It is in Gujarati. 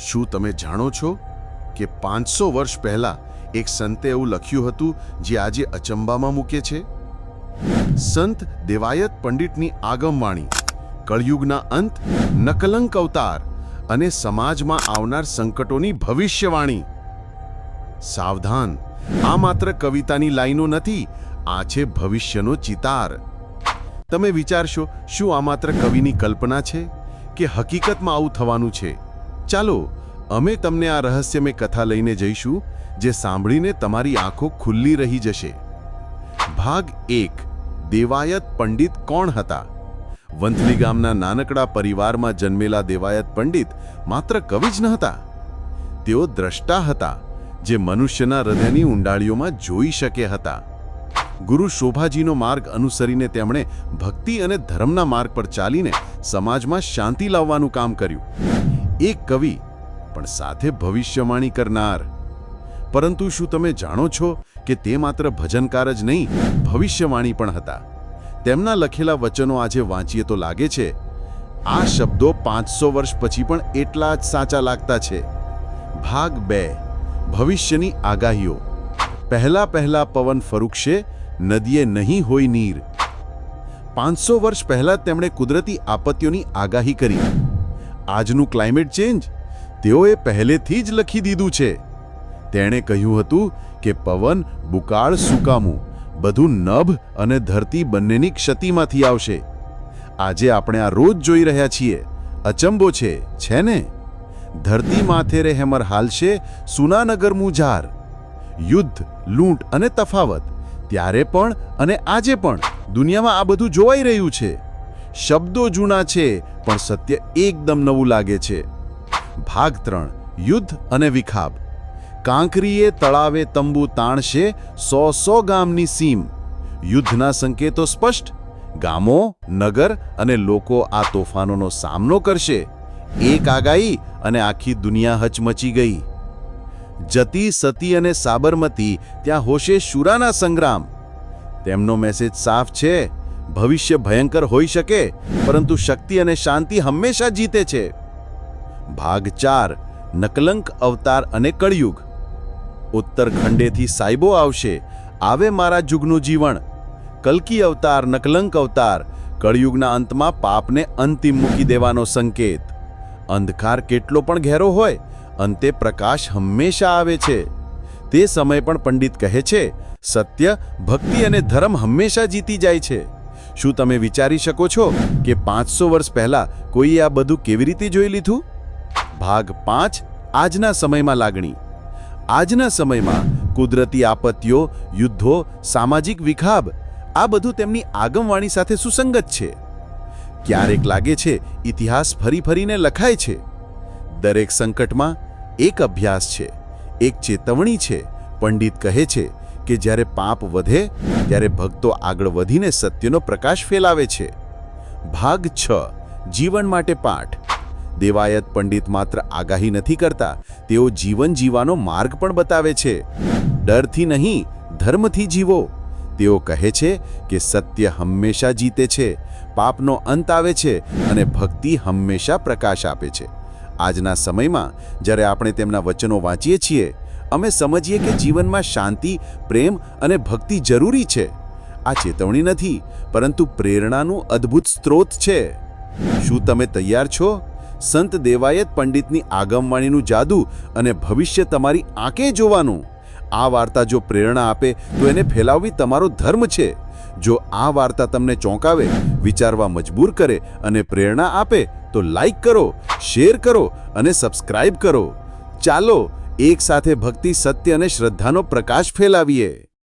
શું તમે જાણો છો કે પાંચસો વર્ષ પહેલા એક સંતે એવું લખ્યું હતું જે આજે અચંબામાં મૂકે છે? સંત દેવાયત પંડિતની આગમવાણી, કળયુગના અંત, નકલંક અવતાર અને સમાજમાં આવનાર સંકટોની ભવિષ્યવાણી. સાવધાન, આ માત્ર કવિતાની લાઈનો નથી, આ છે ભવિષ્યનો ચિતાર. તમે વિચારશો, શું આ માત્ર કવિની કલ્પના છે કે હકીકતમાં આવું થવાનું છે? ચાલો, અમે તમને આ રહસ્યમય કથા લઈને જઈશું, જે સાંભળીને તમારી આંખો ખુલ્લી રહી જશે. ભાગ એક, દેવાયત પંડિત કોણ હતા? વંથલી ગામના નાનકડા પરિવારમાં જન્મેલા દેવાયત પંડિત માત્ર કવિ જ ન હતા. તેઓ દ્રષ્ટા હતા, જે મનુષ્યના હૃદયની ઊંડાળીઓમાં જોઈ શકે હતા. ગુરુ શોભાજીનો માર્ગ અનુસરીને તેમણે ભક્તિ અને ધર્મના માર્ગ પર ચાલીને સમાજમાં શાંતિ લાવવાનું કામ કર્યું. એક કવિ, પણ સાથે ભવિષ્યવાણી કરનાર. પરંતુ શું તમે જાણો છો કે તે માત્ર ભજનકાર જ નહીં, ભવિષ્યવાણી પણ હતા? તેમના લખેલા વચનો આજે વાંચીએ તો લાગે છે, આ શબ્દો પાંચસો વર્ષ પછી પણ એટલા જ સાચા લાગતા છે. ભાગ બે, ભવિષ્યની આગાહીઓ. પહેલા પહેલા પવન ફરૂક્ષે નદીએ નહીં હોય નીર. પાંચસો વર્ષ પહેલા તેમણે કુદરતી આપત્તિઓની આગાહી કરી. આજનું ક્લાઇમેટ ચેન્જ તેઓએ પહેલેથી જ લખી દીધું છે. તેણે કહ્યું હતું કે પવન, બુકાળ, સુકામું બધું નભ અને ધરતી બંનેની ક્ષતિમાંથી આવશે. આજે આપણે આ રોજ જોઈ રહ્યા છીએ. અચંબો છે છે ને? ધરતી માથે રે હેમર હાલશે સુનાનગર મુજાર. યુદ્ધ, લૂંટ અને તફાવત, ત્યારે પણ અને આજે પણ દુનિયામાં આ બધું જોવાઈ રહ્યું છે. શબ્દો જૂના છે, પણ સત્ય એકદમ નવું લાગે છે. ભાગ ત્રણ, યુદ્ધ અને વિખાબ કાંકરીએ તળાવે તંબુ તાણશે સો સો ગામની સીમ. યુદ્ધના સંકેતો સ્પષ્ટ. ગામો, નગર અને લોકો આ તોફાનોનો સામનો કરશે. એક આગાહી અને આખી દુનિયા હચમચી ગઈ. જતી, સતી અને સાબરમતી ત્યાં હોશે શુરાના સંગ્રામ. તેમનો મેસેજ સાફ છે. ભવિષ્ય ભયંકર હોઈ શકે, પરંતુ શક્તિ અને શાંતિ હંમેશા જીતે છે. ભાગ ચાર, નકલંક અવતાર અને કળયુગ. ઉત્તરખંડેથી સાયબો આવશે, આવે મારા જુગનું જીવન. કલ્કી અવતાર, નકલંક અવતાર, કળયુગના અંતમાં પાપને અંતિમ મૂકી દેવાનો સંકેત. અંધકાર કેટલો પણ ઘેરો હોય, અંતે પ્રકાશ હંમેશા આવે છે. તે સમય પણ પંડિત કહે છે, સત્ય, ભક્તિ અને ધર્મ હંમેશા જીતી જાય છે. શું તમે વિચારી શકો છો કે પાંચસો વર્ષ પહેલા કોઈએ આ બધું કેવી રીતે જોઈ લીધું? ભાગ પાંચ, આજના સમયમાં લાગણી. આજના સમયમાં કુદરતી આપત્તિઓ, યુદ્ધો, સામાજિક વિખાબ, આ બધું તેમની આગમવાણી સાથે સુસંગત છે. ક્યારેક લાગે છે ઇતિહાસ ફરી ફરીને લખાય છે. દરેક સંકટમાં એક અભ્યાસ છે, એક ચેતવણી છે, પંડિત કહે છે કે જ્યારે પાપ વધે, ત્યારે ભક્તો આગળ વધીને સત્યનો પ્રકાશ ફેલાવે છે. ભાગ છ, જીવન માટે પાઠ. દેવાયત પંડિત માત્ર આગાહી નથી કરતા, તેઓ જીવન જીવવાનો માર્ગ પણ બતાવે છે. ડરથી નહીં, ધર્મથી જીવો. તેઓ કહે છે કે સત્ય હંમેશા જીતે છે, પાપનો અંત આવે છે અને ભક્તિ હંમેશા પ્રકાશ આપે છે. આજના સમયમાં જ્યારે આપણે તેમના વચનો વાંચીએ છીએ અમે સમજીએ કે જીવનમાં શાંતિ, પ્રેમ અને ભક્તિ જરૂરી છે. આ ચેતવણી નથી, પરંતુ પ્રેરણાનું અદ્ભુત સ્ત્રોત છે. શું તમે તૈયાર છો? સંત દેવાયત પંડિતની આગમવાણીનું જાદુ અને ભવિષ્ય તમારી આંખે જોવાનું? આ વાર્તા જો પ્રેરણા આપે, તો એને ફેલાવવી તમારો ધર્મ છે. જો આ વાર્તા તમને ચોંકાવે, વિચારવા મજબૂર કરે અને પ્રેરણા આપે, તો લાઈક કરો, શેર કરો અને સબસ્ક્રાઇબ કરો. ચાલો એક સાથે ભક્તિ સત્ય અને શ્રદ્ધાનો પ્રકાશ ફેલાવીએ.